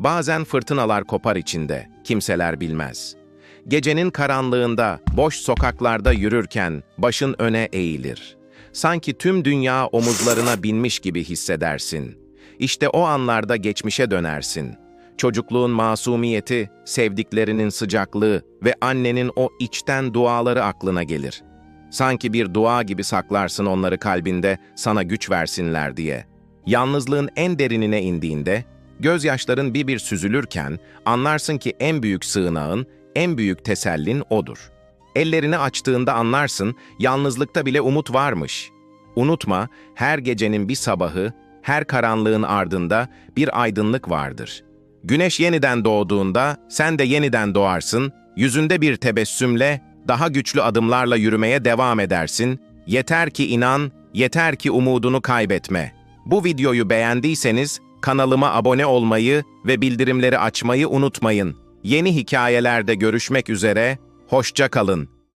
Bazen fırtınalar kopar içinde, kimseler bilmez. Gecenin karanlığında, boş sokaklarda yürürken başın öne eğilir. Sanki tüm dünya omuzlarına binmiş gibi hissedersin. İşte o anlarda geçmişe dönersin. Çocukluğun masumiyeti, sevdiklerinin sıcaklığı ve annenin o içten duaları aklına gelir. Sanki bir dua gibi saklarsın onları kalbinde sana güç versinler diye. Yalnızlığın en derinine indiğinde, gözyaşların bir bir süzülürken anlarsın ki en büyük sığınağın, en büyük tesellin odur. Ellerini açtığında anlarsın, yalnızlıkta bile umut varmış. Unutma, her gecenin bir sabahı, her karanlığın ardında bir aydınlık vardır. Güneş yeniden doğduğunda sen de yeniden doğarsın, yüzünde bir tebessümle, daha güçlü adımlarla yürümeye devam edersin. Yeter ki inan, yeter ki umudunu kaybetme. Bu videoyu beğendiyseniz kanalıma abone olmayı ve bildirimleri açmayı unutmayın. Yeni hikayelerde görüşmek üzere, hoşça kalın.